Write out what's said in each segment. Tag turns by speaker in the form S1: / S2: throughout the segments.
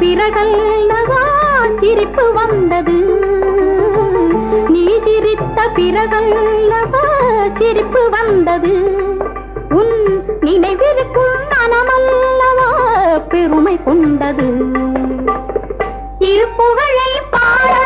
S1: பிறகல்லவா சிரிப்பு வந்தது. நீ சிரித்த பிறகல்லவா சிரிப்பு வந்தது. உன் நினைவிருக்கும் மனமல்லவா பெருமை கொண்டது. திருப்புகழை பாட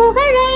S1: புகழே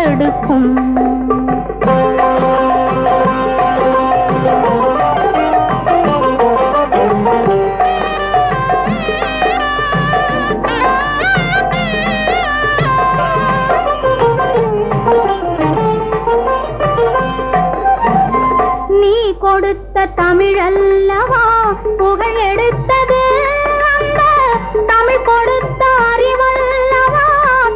S1: தடுக்கும். கொடுத்த தமிழல்லவா? புகழ் எடுத்தது அந்த தமிழ் கொடுத்த அறிவல்லவா?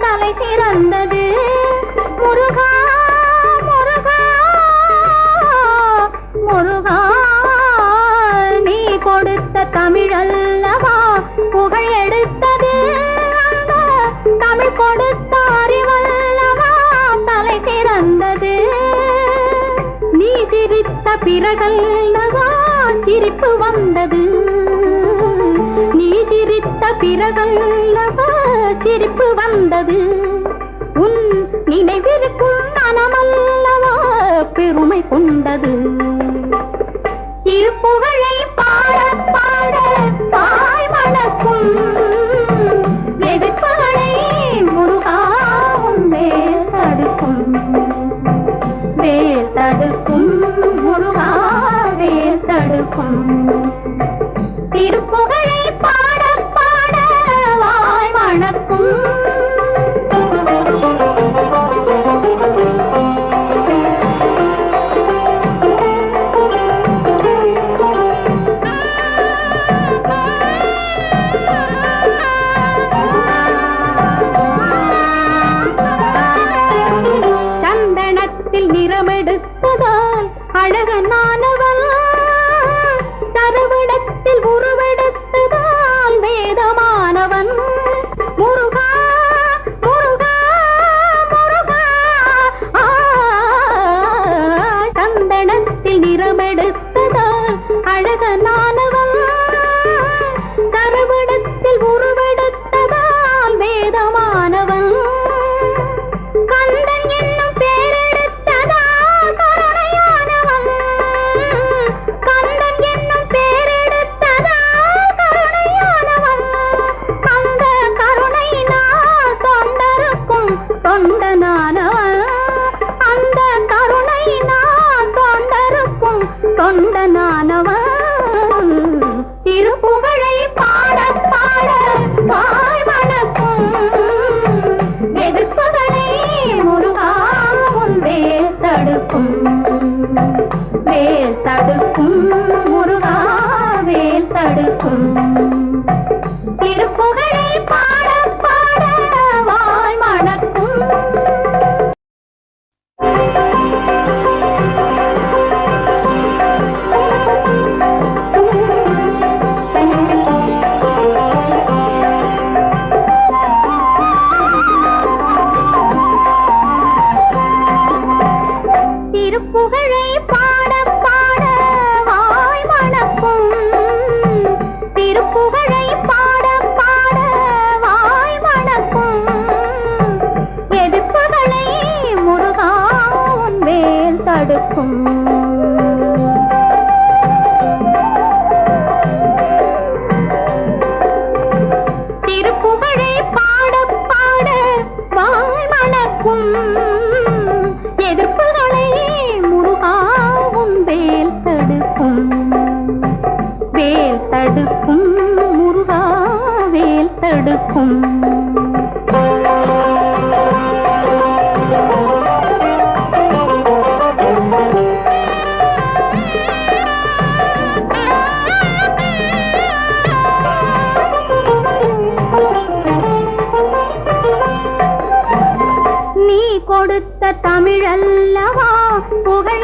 S1: தலை சிறந்தது தமிழ் அல்லவா புகழ் எடுத்தது தமிழ் கொடுத்த அறிவல்லவா? தலை திறந்தது நீ சிரித்த பிறகல்லவா? சிரிப்பு வந்தது. நீ சிரித்த பிறகல்லவா? சிரிப்பு வந்தது. உன் நினைவிருக்கும் மனமல்லவா? பெருமை கொண்டது. இருப்புகழே தொண்டனானவன் திருப்புகழை பாட பாட வாய் வணக்கும் எதிர்ப்புகளை முருகாவும் வேல் தடுக்கும் வேல் தடுக்கும் முருகா வேல் தடுக்கும் தடுக்கும் கொடுத்த தமிழல்லவா புகழ்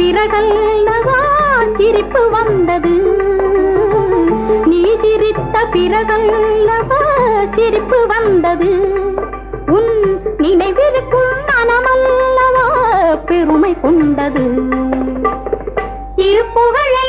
S1: பிறகல்லவா சிரிப்பு வந்தது. நீ சிரித்த பிறகல்லவா சிரிப்பு வந்தது. உன் நினைவிருக்கும் மனமல்லவா பெருமை கொண்டது. திருப்புகழை